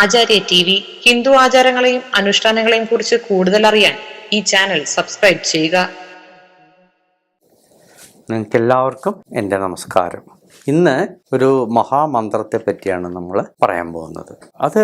ആചാര്യ T V Hindu ആചാരങ്ങളെയും അനുഷ്ഠാനങ്ങളെയും കുറിച്ച് കൂടുതൽ അറിയാൻ ഈ ചാനൽ സബ്സ്ക്രൈബ് ചെയ്യുക. നിങ്ങൾക്ക് എല്ലാവർക്കും എന്റെ നമസ്കാരം. ഇന്ന് ഒരു മഹാമന്ത്രത്തെ പറ്റിയാണ് നമ്മൾ പറയാൻ പോകുന്നത്. അത്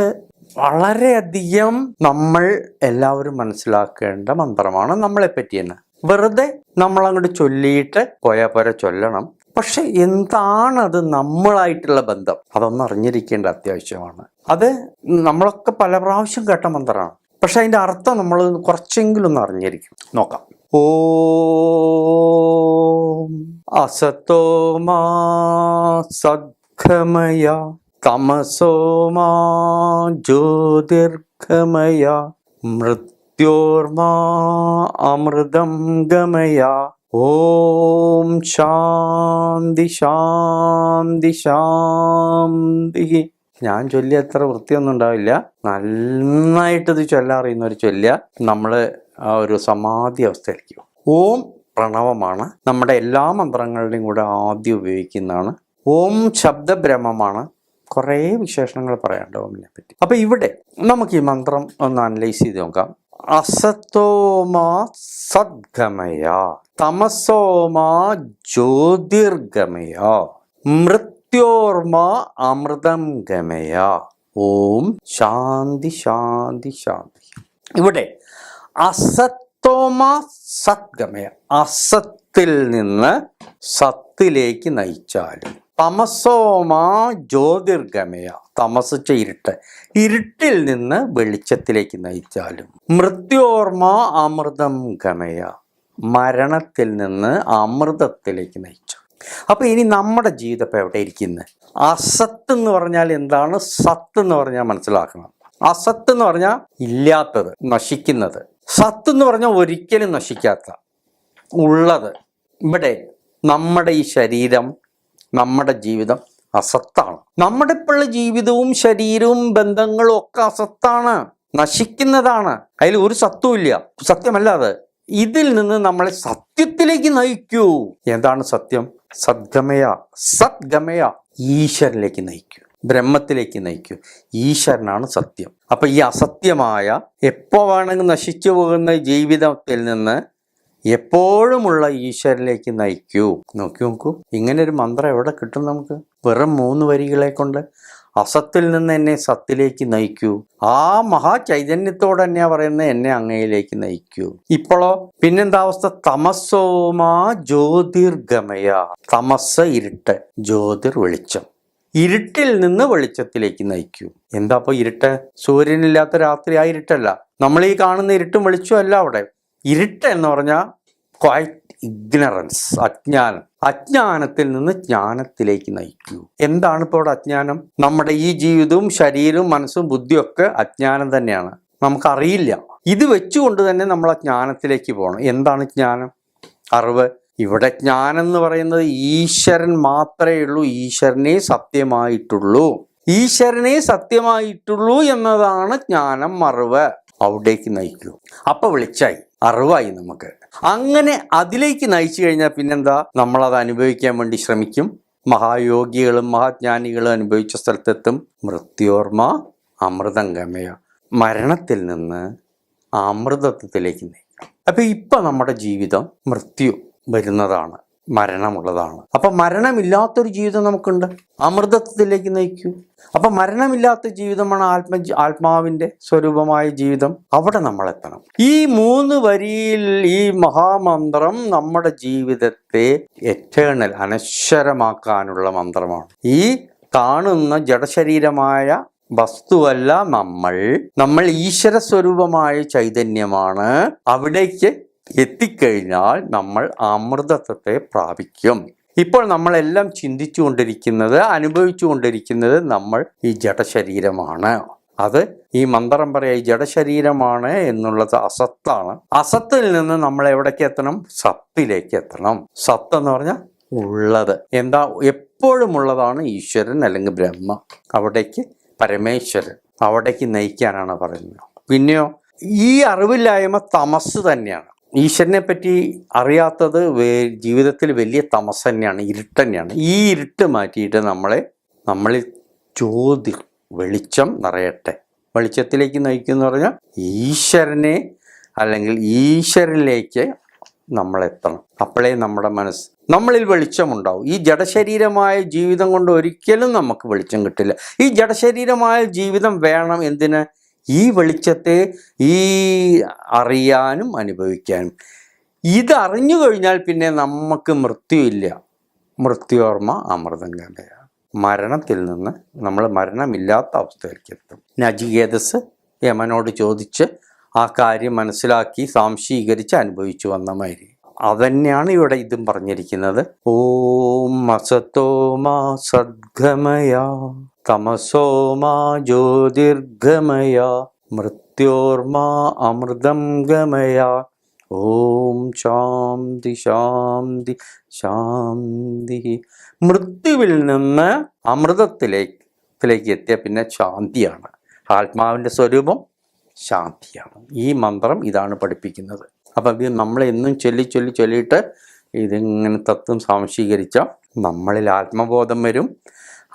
വളരെയധികം നമ്മൾ എല്ലാവരും മനസ്സിലാക്കേണ്ട മന്ത്രമാണ് നമ്മളെ പറ്റി തന്നെ വെറുതെ നമ്മൾ അങ്ങോട്ട് ചൊല്ലിയിട്ട് പോയാൽ പോരെ ചൊല്ലണം. പക്ഷെ എന്താണത് നമ്മളായിട്ടുള്ള ബന്ധം? അതൊന്നും അറിഞ്ഞിരിക്കേണ്ട അത്യാവശ്യമാണ്. അത് നമ്മളൊക്കെ പല പ്രാവശ്യം കേട്ട മന്ത്രമാണ്. പക്ഷെ അതിന്റെ അർത്ഥം നമ്മൾ കുറച്ചെങ്കിലും ഒന്ന് അറിഞ്ഞിരിക്കും. നോക്കാം. ഓ അസത്തോ മാ സദ്ഗമയ തമസോ മാ ജ്യോതിർഗമയ മൃത്യോർമാ അമൃതം ഗമയ. ഓം ശാന്തി ശാന്തി ശാന്തി. ഞാൻ ചൊല്ലിയ അത്ര വൃത്തിയൊന്നും ഉണ്ടാവില്ല. നന്നായിട്ട് ഇത് ചൊല്ലാൻ അറിയുന്ന ഒരു ചൊല്ല നമ്മൾ ആ ഒരു സമാധി അവസ്ഥയിലേക്ക് ഓം പ്രണവമാണ്. നമ്മുടെ എല്ലാ മന്ത്രങ്ങളുടെയും കൂടെ ആദ്യം ഉപയോഗിക്കുന്നതാണ്. ഓം ശബ്ദബ്രഹ്മമാണ്. കുറേ വിശേഷണങ്ങൾ പറയാനുണ്ട് ഓമിനെ പറ്റി. അപ്പോൾ ഇവിടെ നമുക്ക് ഈ മന്ത്രം ഒന്ന് അനലൈസ് ചെയ്ത് നോക്കാം. അസത്തോമാ സദ്ഗമയ തമസോമാ ജ്യോതിർഗമയ മൃത്യോർമ അമൃതം ഗമയ. ഓം ശാന്തി ശാന്തി ശാന്തി. ഇവിടെ അസത്തോമ സത്ഗമയ അസത്തിൽ നിന്ന് സത്തിലേക്ക് നയിച്ചാലും. തമസോമ ജ്യോതിർഗമയ. തമസിച്ച ഇരുട്ട്. ഇരുട്ടിൽ നിന്ന് വെളിച്ചത്തിലേക്ക് നയിച്ചാലും. മൃത്യോർമ അമൃതം ഗമയ. മരണത്തിൽ നിന്ന് അമൃതത്തിലേക്ക് നയിച്ചു അപ്പൊ ഇനി നമ്മുടെ ജീവിതം ഇപ്പോൾ എവിടെ ഇരിക്കുന്നത് അസത്ത് എന്ന് പറഞ്ഞാൽ എന്താണ്? സത്ത് എന്ന് പറഞ്ഞാൽ മനസ്സിലാക്കണം. അസത്ത് എന്ന് പറഞ്ഞാൽ ഇല്ലാത്തത് നശിക്കുന്നത്. സത്ത് എന്ന് പറഞ്ഞാൽ ഒരിക്കലും നശിക്കാത്ത ഉള്ളത്. ഇവിടെ നമ്മുടെ ഈ ശരീരം നമ്മുടെ ജീവിതം അസത്താണ്. നമ്മുടെ ഇപ്പോഴുള്ള ജീവിതവും ശരീരവും ബന്ധങ്ങളും ഒക്കെ അസത്താണ് നശിക്കുന്നതാണ്. അതിൽ ഒരു സത്വമില്ല സത്യമല്ല അത്. ഇതിൽ നിന്ന് നമ്മളെ സത്യത്തിലേക്ക് നയിക്കൂ. എന്താണ് സത്യം? സദ്ഗമയ സദ്ഗമയ ഈശ്വരനിലേക്ക് നയിക്കൂ. ബ്രഹ്മത്തിലേക്ക് നയിക്കൂ. ഈശ്വരനാണ് സത്യം. അപ്പൊ ഈ അസത്യമായ എപ്പോ വേണമെങ്കിൽ നശിച്ചു പോകുന്ന ജീവിതത്തിൽ നിന്ന് എപ്പോഴുമുള്ള ഈശ്വരനിലേക്ക് നയിക്കൂ. നോക്കി നോക്കൂ. ഇങ്ങനെ ഒരു മന്ത്രം എവിടെ കിട്ടും നമുക്ക്? വെറും മൂന്ന് വരികളെ കൊണ്ട് അസത്തിൽ നിന്ന് എന്നെ സത്തിലേക്ക് നയിക്കൂ. ആ മഹാചൈതന്യത്തോടെ തന്നെയാ പറയുന്നത് എന്നെ അങ്ങയിലേക്ക് നയിക്കൂ. ഇപ്പോഴോ പിന്നെന്താ അവസ്ഥ? തമസോമാ ജ്യോതിർഗമയ. തമസ് ഇരുട്ട് ജ്യോതിർ വെളിച്ചം. ഇരുട്ടിൽ നിന്ന് വെളിച്ചത്തിലേക്ക് നയിക്കൂ. എന്താ അപ്പൊ ഇരുട്ട്? സൂര്യനില്ലാത്ത രാത്രി ആ ഇരുട്ടല്ല. നമ്മൾ ഈ കാണുന്ന ഇരുട്ടും വെളിച്ചും അല്ല അവിടെ. ഇരുട്ട് എന്ന് പറഞ്ഞാൽ ഇഗ്നറൻസ് അജ്ഞാനം. അജ്ഞാനത്തിൽ നിന്ന് ജ്ഞാനത്തിലേക്ക് നയിക്കൂ. എന്താണ് ഇപ്പോൾ അജ്ഞാനം? നമ്മുടെ ഈ ജീവിതവും ശരീരവും മനസ്സും ബുദ്ധിയും ഒക്കെ അജ്ഞാനം തന്നെയാണ്. നമുക്കറിയില്ല. ഇത് വെച്ചുകൊണ്ട് തന്നെ നമ്മൾ ആ ജ്ഞാനത്തിലേക്ക് പോകണം. എന്താണ് ജ്ഞാനം? അറിവ്. ഇവിടെ ജ്ഞാനം എന്ന് പറയുന്നത് ഈശ്വരൻ മാത്രമേ ഉള്ളൂ. ഈശ്വരനെ സത്യമായിട്ടുള്ളൂ. ഈശ്വരനെ സത്യമായിട്ടുള്ളൂ എന്നതാണ് ജ്ഞാനം അറിവ്. അവിടേക്ക് നയിക്കൂ. അപ്പൊ വിളിച്ചായി. അറിവായി നമുക്ക്. അങ്ങനെ അതിലേക്ക് നയിച്ചു കഴിഞ്ഞാൽ പിന്നെന്താ? നമ്മൾ അത് അനുഭവിക്കാൻ വേണ്ടി ശ്രമിക്കും. മഹായോഗികളും മഹാജ്ഞാനികളും അനുഭവിച്ച സ്ഥലത്തെത്തും മൃത്യോർമ്മ അമൃതം ഗമയ മരണത്തിൽ നിന്ന് അമൃതത്വത്തിലേക്ക് നയിക്കും. അപ്പൊ ഇപ്പൊ നമ്മുടെ ജീവിതം മൃത്യു വരുന്നതാണ്. മരണമുള്ളതാണ്. അപ്പൊ മരണമില്ലാത്തൊരു ജീവിതം നമുക്കുണ്ട്. അമൃതത്വത്തിലേക്ക് നയിക്കൂ. അപ്പൊ മരണമില്ലാത്ത ജീവിതമാണ് ആത്മ ആത്മാവിന്റെ സ്വരൂപമായ ജീവിതം. അവിടെ നമ്മൾ എത്തണം ഈ മൂന്ന് വരിയിൽ ഈ മഹാമന്ത്രം നമ്മുടെ ജീവിതത്തെ എറ്റേണൽ അനശ്വരമാക്കാനുള്ള മന്ത്രമാണ്. ഈ കാണുന്ന ജഡശരീരമായ വസ്തുവല്ല നമ്മൾ. നമ്മൾ ഈശ്വര സ്വരൂപമായ ചൈതന്യമാണ് അവിടേക്ക് എത്തിക്കഴിഞ്ഞാൽ നമ്മൾ അമൃതത്വത്തെ പ്രാപിക്കും. ഇപ്പോൾ നമ്മളെല്ലാം ചിന്തിച്ചു കൊണ്ടിരിക്കുന്നത് അനുഭവിച്ചു കൊണ്ടിരിക്കുന്നത് നമ്മൾ ഈ ജഡശരീരമാണ്. അത് ഈ മന്ത്രം പറയാ ഈ ജഡശരീരമാണ് എന്നുള്ളത് അസത്താണ്. അസത്തിൽ നിന്ന് നമ്മൾ എവിടേക്ക് എത്തണം? സത്തിലേക്ക് എത്തണം. സത്ത് എന്ന് പറഞ്ഞാൽ ഉള്ളത്. എന്താ എപ്പോഴും ഉള്ളതാണ് ഈശ്വരൻ അല്ലെങ്കിൽ ബ്രഹ്മ. അവിടേക്ക് പരമേശ്വരൻ. അവിടേക്ക് നയിക്കാനാണ് പറയുന്നത്. പിന്നെയോ ഈ അറിവില്ലായ്മ തമസ് തന്നെയാണ്. ഈശ്വരനെ പറ്റി അറിയാത്തത് ജീവിതത്തിൽ വലിയ തമസ് തന്നെയാണ് ഇരുട്ട് തന്നെയാണ്. ഈ ഇരുട്ട് മാറ്റിയിട്ട് നമ്മളെ നമ്മളിൽ ജ്യോതി വെളിച്ചം നിറയട്ടെ. വെളിച്ചത്തിലേക്ക് നയിക്കുമെന്ന് പറഞ്ഞാൽ ഈശ്വരനെ അല്ലെങ്കിൽ ഈശ്വരനിലേക്ക് നമ്മളെത്തണം അപ്പോഴേ നമ്മുടെ മനസ്സ് നമ്മളിൽ വെളിച്ചമുണ്ടാവും. ഈ ജഡശരീരമായ ജീവിതം കൊണ്ട് ഒരിക്കലും നമുക്ക് വെളിച്ചം കിട്ടില്ല. ഈ ജഡശരീരമായ ജീവിതം വേണം എന്തിന്? ഈ വെളിച്ചത്തെ ഈ അറിയാനും അനുഭവിക്കാനും ഇതറിഞ്ഞു കഴിഞ്ഞാൽ പിന്നെ നമുക്ക് മൃത്യുവില്ല. മൃത്യോർമ്മ അമൃതം കണ്ടയ മരണത്തിൽ നിന്ന് നമ്മൾ മരണമില്ലാത്ത അവസ്ഥയിലേക്ക് എത്തും നജികേതസ് യമനോട് ചോദിച്ച് ആ കാര്യം മനസ്സിലാക്കി സാംശീകരിച്ച് അനുഭവിച്ചു വന്ന മാതിരി. അതന്നെയാണ് ഇവിടെ ഇതും പറഞ്ഞിരിക്കുന്നത്. ഓം അസത്തോമാ സദ്ഗമയ. തമസോമാ ജ്യോതിർഗമയ മൃത്യോർമാ അമൃതം ഗമയ. ഓം ശാന്തി ശാന്തി ശാന്തി. മൃത്യുവിൽ നിന്ന് അമൃതത്തിലേക്ക് ത്തിലേക്ക് എത്തിയ പിന്നെ ശാന്തിയാണ്. ആത്മാവിന്റെ സ്വരൂപം ശാന്തിയാണ്. ഈ മന്ത്രം ഇതാണ് പഠിപ്പിക്കുന്നത്. അപ്പം ഇത് നമ്മളെന്നും ചൊല്ലി ചൊല്ലി ചൊല്ലിയിട്ട് ഇതിങ്ങനെ തത്വം സംശീകരിച്ച നമ്മളിൽ ആത്മബോധം വരും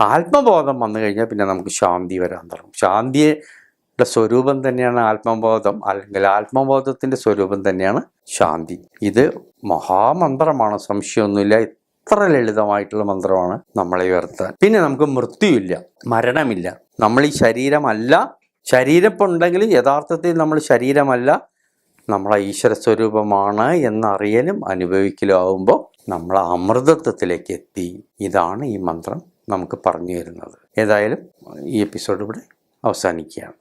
ആത്മബോധം വന്നു കഴിഞ്ഞാൽ പിന്നെ നമുക്ക് ശാന്തി വരാൻ തുടങ്ങും. ശാന്തിയുടെ സ്വരൂപം തന്നെയാണ് ആത്മബോധം അല്ലെങ്കിൽ ആത്മബോധത്തിന്റെ സ്വരൂപം തന്നെയാണ് ശാന്തി. ഇത് മഹാമന്ത്രമാണ്. സംശയമൊന്നുമില്ല. ഇത്ര ലളിതമായിട്ടുള്ള മന്ത്രമാണ് നമ്മളെ ഉയർത്താൻ. പിന്നെ നമുക്ക് മൃത്യുവില്ല മരണമില്ല. നമ്മൾ ഈ ശരീരമല്ല. ശരീരപ്പുണ്ടെങ്കിൽ യഥാർത്ഥത്തിൽ നമ്മൾ ശരീരമല്ല. നമ്മളെ ഈശ്വര സ്വരൂപമാണ് എന്നറിയലും അനുഭവിക്കലും ആവുമ്പോൾ നമ്മൾ അമൃതത്വത്തിലേക്ക് എത്തി. ഇതാണ് ഈ മന്ത്രം. നമുക്ക് പറഞ്ഞു തരുന്നത്. ഏതായാലും ഈ എപ്പിസോഡ് ഇവിടെ അവസാനിക്കുകയാണ്.